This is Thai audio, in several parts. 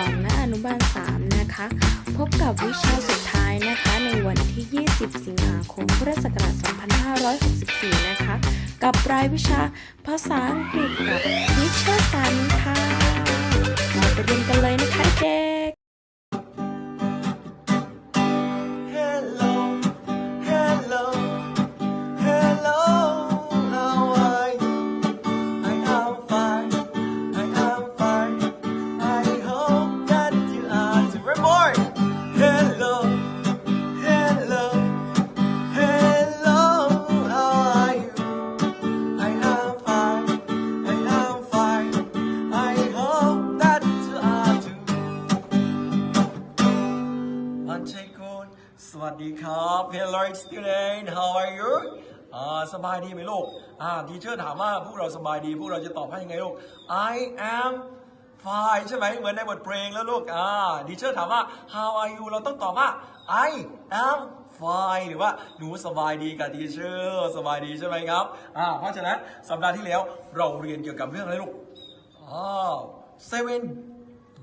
2 และอนุบาล 3 นะคะ พบกับวิชาสุดท้ายนะคะ ในวันที่ 20 สิงหาคม พุทธศักราช 2564 นะคะ กับรายวิชาภาษาอังกฤษกับวิชาสันค่ะ มาไปเรียนกันเลยนะคะเด็ สวัสดีครับ Hello student how are you อ่าสบายดีไหมลูกอ่าทีเชอร์ถามว่าพวกเราสบายดี พวกเราจะตอบให้ยังไงลูก I am fine ใช่ไหมเหมือนในบทเพลงแล้วลูกอ่าทีเชอร์ถามว่า how are you เราต้องตอบว่า I am fine หรือว่าหนูสบายดีกับทีเชอร์สบายดีใช่ไหมครับอ่าเพราะฉะนั้นสัปดาห์ที่แล้วเราเรียนเกี่ยวกับเรื่องอะไรลูกอ้าว seven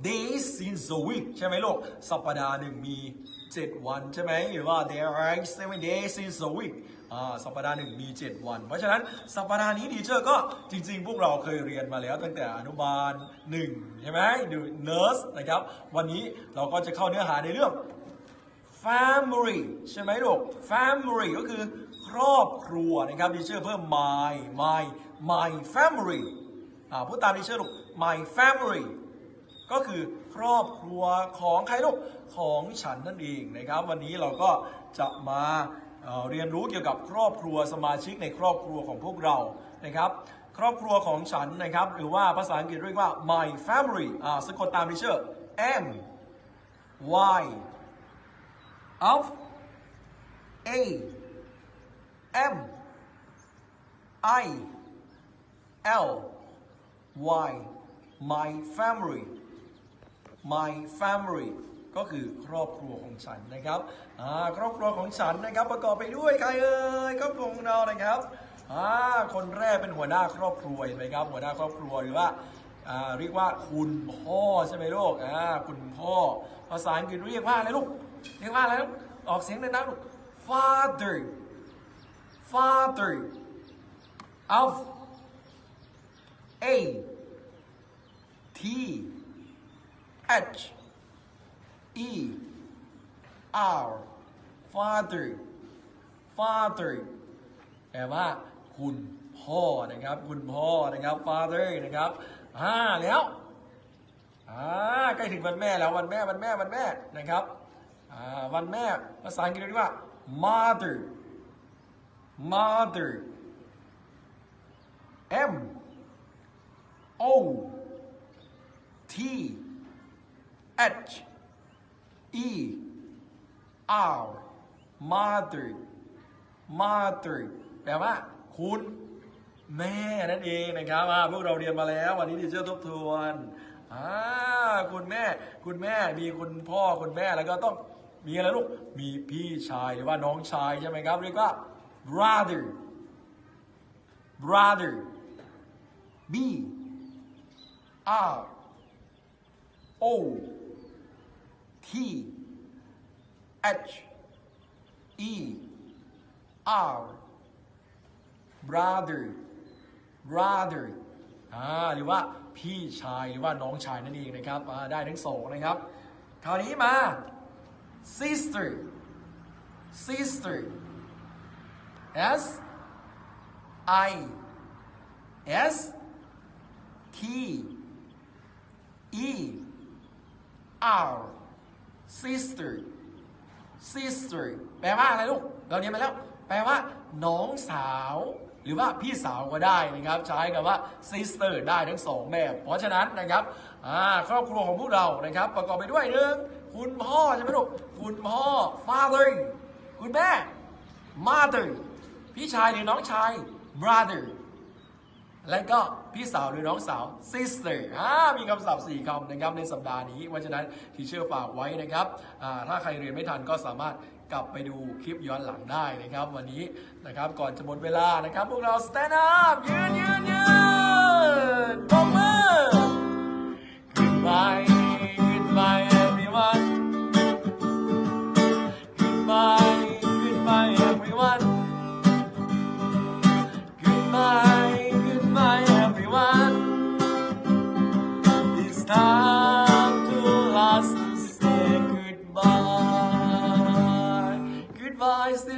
days in a week ใช่ไหมลูก สัปดาห์หนึ่งมี 7 วันใช่ไหมหรือว่า there are seven days in a week อ่าสัปดาห์หนึ่งมี 7 วัน เพราะฉะนั้นสัปดาห์นี้ดีเชอร์ก็จริง ๆ พวกเราเคยเรียนมาแล้วตั้งแต่อนุบาล1ใช่ไหมดู nurse นะครับ วันนี้เราก็จะเข้าเนื้อหาในเรื่อง family ใช่ไหมลูก family ก็คือครอบครัวนะครับดิเชอร์เพิ่ม my my my family อ่าพูดตามดิเชอร์ลูก my family ก็คือครอบครัวของใครลูกของฉันนั่นเองนะครับ วันนี้เราก็จะมาเเรียนรู้เกี่ยวกับครอบครัวสมาชิกในครอบครัวของพวกเรานะครับครอบครัวของฉันนะครับ หรือว่าภาษาอังกฤษเรียกว่า my family อ่าสะกดตามดิเชอร์ M Y of A M I L Y my family my family ก็คือครอบครัวของฉันนะครับครอบครัวของฉันนะครับประกอบไปด้วยใครเอ่ยครอบครัวของเรานะครับคนแรกเป็นหัวหน้าครอบครัวเห็นไหมครับ หัวหน้าครอบครัวหรือว่าเรียกว่าคุณพ่อใช่ไหมลูกคุณพ่อ ภาษาอังกฤษเรียกว่าอะไรลูก เรียกว่าอะไรลูก ออกเสียงดังๆลูก father father of A T H E R father father แปลว่าคุณพ่อนะครับ คุณพ่อนะครับ father นะครับอ่าแล้วอ่าใกล้ถึงวันแม่แล้ววันแม่วันแม่วันแม่นะครับอ่าวันแม่ภาษาอังกฤษเรียกว่า mother mother M O T H E R mother mother แปลว่า คุณแม่นั่นเองนะครับพวกเราเรียนมาแล้ว วันนี้ดิเชอร์ทบทวนคุณแม่ คุณแม่มีคุณพ่อคุณแม่แล้วก็ต้องมีอะไรลูก มีพี่ชายหรือว่าน้องชายใช่ไหมครับ เรียกว่า brother brother B R O T H E R brother brother อ่าหรือว่าพี่ชายหรือว่าน้องชายนั่นเองนะครับได้ทั้งสองนะครับ คราวนี้มา sister sister S I S T E R sister sister แปลว่าอะไรลูก เราเรียนมาแล้ว แปลว่า น้องสาว หรือว่าพี่สาวก็ได้นะครับ ใช้คำว่า sister ได้ทั้งสองแบบ เพราะฉะนั้นนะครับครอบครัวของพวกเรานะครับ ประกอบไปด้วยหนึ่งคุณพ่อใช่ไหมลูก คุณพ่อ father คุณแม่ mother พี่ชายหรือน้องชาย brother และก็พี่สาวหรือน้องสาว sister อ่ามีคำศัพท์ 4คำนะครับในสัปดาห์นี้เพราะฉะนั้นที่เชื่อฝากไว้นะครับอ่าถ้าใครเรียนไม่ทันก็สามารถกลับไปดูคลิปย้อนหลังได้นะครับ วันนี้นะครับก่อนจะหมดเวลานะครับ พวกเรา stand up ยืนยืนยืนปรบมือ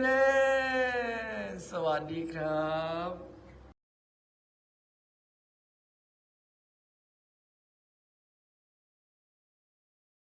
ลสวัสดีครับ